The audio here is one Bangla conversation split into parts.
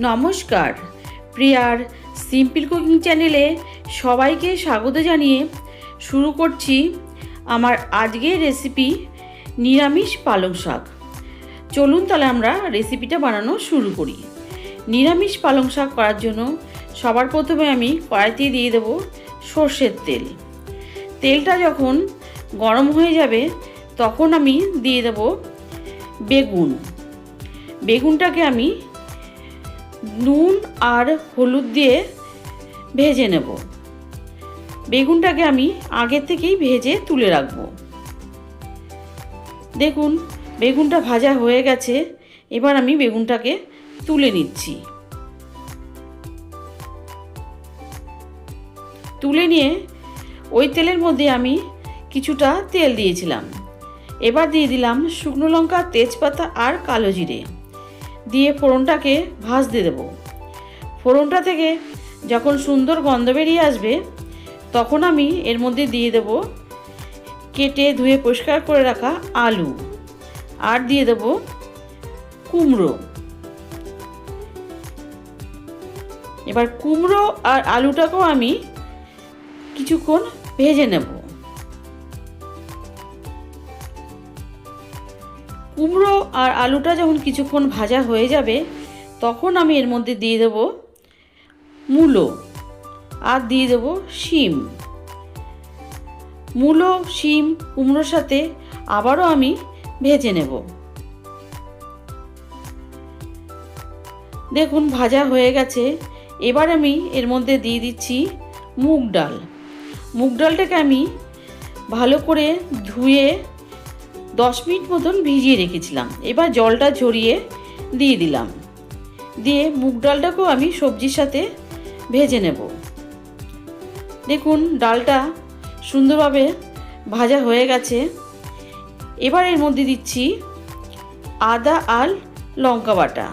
নমস্কার। প্রিয়ার সিম্পল কুকিং চ্যানেলে সবাইকে স্বাগত জানিয়ে শুরু করছি আমার আজকের রেসিপি নিরামিষ পালং শাক। চলুন তাহলে আমরা রেসিপিটা বানানো শুরু করি। নিরামিষ পালং শাক করার জন্য সবার প্রথমে আমি কড়াইতে দিয়ে দেব সর্ষের তেল। তেলটা যখন গরম হয়ে যাবে তখন আমি দিয়ে দেব বেগুন। বেগুনটাকে আমি নুন আর হলুদ দিয়ে ভেজে নেব। বেগুনটাকে আমি আগে থেকেই ভেজে তুলে রাখব। দেখুন, বেগুনটা ভাজা হয়ে গেছে। এবার আমি বেগুনটাকে তুলে নিচ্ছি। তুলে নিয়ে ওই তেলের মধ্যে আমি কিছুটা তেল দিয়েছিলাম। এবার দিয়ে দিলাম শুকনো লঙ্কা, তেজপাতা আর কালো জিরে। দিয়ে ফোড়নটাকে ভাজতে দেব। ফোড়নটা থেকে যখন সুন্দর গন্ধ বেরিয়ে আসবে, তখন আমি এর মধ্যে দিয়ে দেব কেটে ধুয়ে পরিষ্কার করে রাখা আলু আর দিয়ে দেব কুমড়ো। এবার কুমড়ো আর আলুটাকেও আমি কিছুক্ষণ ভেজে নেব। কুমড়ো আর আলুটা যখন কিছুক্ষণ ভাজা হয়ে যাবে, তখন আমি এর মধ্যে দিয়ে দেব মূলো আর দিয়ে দেব শিম। মূলো, শিম, কুমড়োর সাথে আবারও আমি ভেজে নেব। দেখুন, ভাজা হয়ে গেছে। এবার আমি এর মধ্যে দিয়ে দিচ্ছি মুগ ডাল। মুগ ডালটাকে আমি ভালো করে ধুয়ে দশ মিনিট মতন ভিজিয়ে রেখেছিলাম। এবার জলটা ঝরিয়ে দিয়ে দিলাম। দিয়ে মুগ ডালটাকেও আমি সবজির সাথে ভেজে নেব। দেখুন, ডালটা সুন্দরভাবে ভাজা হয়ে গেছে। এবার এর মধ্যে দিচ্ছি আদা আর লঙ্কা বাটা।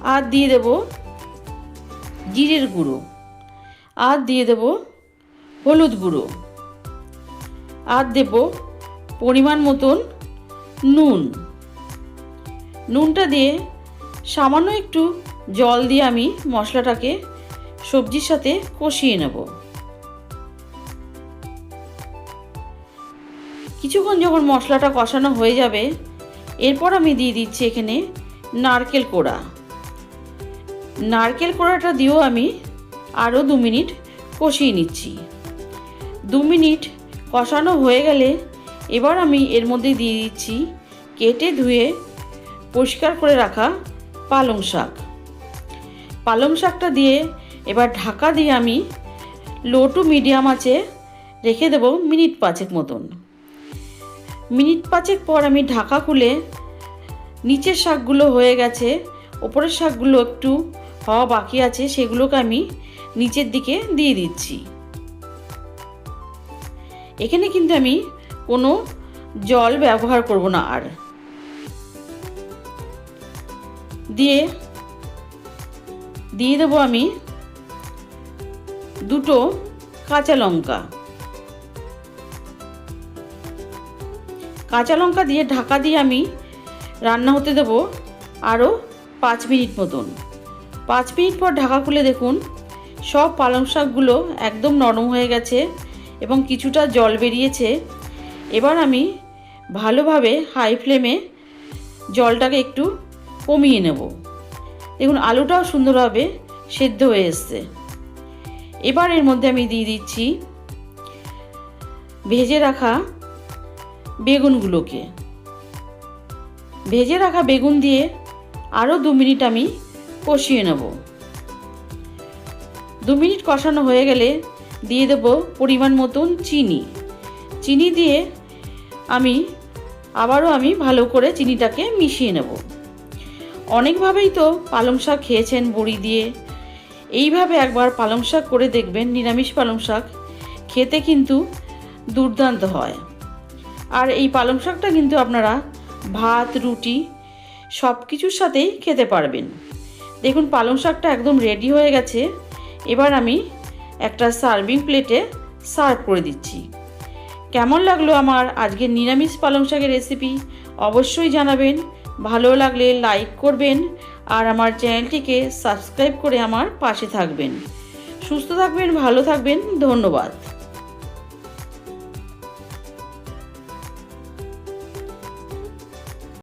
আর দিয়ে দেব জিরের গুঁড়ো। আর দিয়ে দেব হলুদ গুঁড়ো। আর দেব পরিমাণ মতন নুন। নুনটা দিয়ে সামান্য একটু জল দিয়ে আমি মশলাটাকে সবজির সাথে কষিয়ে নেব। কিছুক্ষণ যখন মশলাটা কষানো হয়ে যাবে, এরপর আমি দিয়ে দিচ্ছি এখানে নারকেল কোড়া। নারকেল কোড়াটা দিয়েও আমি আরও দু মিনিট কষিয়ে নিচ্ছি। দু মিনিট কষানো হয়ে গেলে এবার আমি এর মধ্যে দিয়ে দিচ্ছি কেটে ধুয়ে পরিষ্কার করে রাখা পালং শাক। পালং শাকটা দিয়ে এবার ঢাকা দিয়ে আমি লো টু মিডিয়াম আছে রেখে দেবো মিনিট পাঁচেক মতন। মিনিট পাঁচেক পর আমি ঢাকা খুলে নিচের শাকগুলো হয়ে গেছে, ওপরের শাকগুলো একটু হওয়া বাকি আছে, সেগুলোকে আমি নিচের দিকে দিয়ে দিচ্ছি। এখানে কিন্তু আমি কোনো জল ব্যবহার করব না আর। দিয়ে দিয়ে দেবো আমি দুটো কাঁচা লঙ্কা। কাঁচা লঙ্কা দিয়ে ঢাকা দিয়ে আমি রান্না হতে দেব আরও পাঁচ মিনিট মতন। পাঁচ মিনিট পর ঢাকা খুলে দেখুন, সব পালং শাকগুলো একদম নরম হয়ে গেছে এবং কিছুটা জল বেরিয়েছে এবার আমি ভালোভাবে হাই ফ্লেমে জলটাকে একটু কমিয়ে নেব। দেখুন, আলুটাও সুন্দরভাবে সেদ্ধ হয়ে এসছে। এবার এর মধ্যে আমি দিয়ে দিচ্ছি ভেজে রাখা বেগুনগুলোকে। ভেজে রাখা বেগুন দিয়ে আরও দু মিনিট আমি কষিয়ে নেব। দু মিনিট কষানো হয়ে গেলে দিয়ে দেব পরিমাণ মতন চিনি। চিনি দিয়ে আমি, আবারও আমি ভালো করে চিনিটাকে মিশিয়ে নেব। অনেকভাবেই তো পালং শাক খেয়েছেন বড়ি দিয়ে। এইভাবে একবার পালং শাক করে দেখবেন, নিরামিষ পালং শাক খেতে কিন্তু দুর্দান্ত হয়। আর এই পালং শাকটা কিন্তু আপনারা ভাত, রুটি সব কিছুর সাথেই খেতে পারবেন। দেখুন, পালং শাকটা একদম রেডি হয়ে গেছে। এবার আমি একটা সার্ভিং প্লেটে সার্ভ করে দিচ্ছি। কেমন লাগল আমার আজকের নিরামিষ পালং শাকের রেসিপি অবশ্যই জানাবেন। ভালো লাগলে লাইক করবেন আর আমার চ্যানেলটিকে সাবস্ক্রাইব করে আমার পাশে থাকবেন। সুস্থ থাকবেন, ভালো থাকবেন, ধন্যবাদ।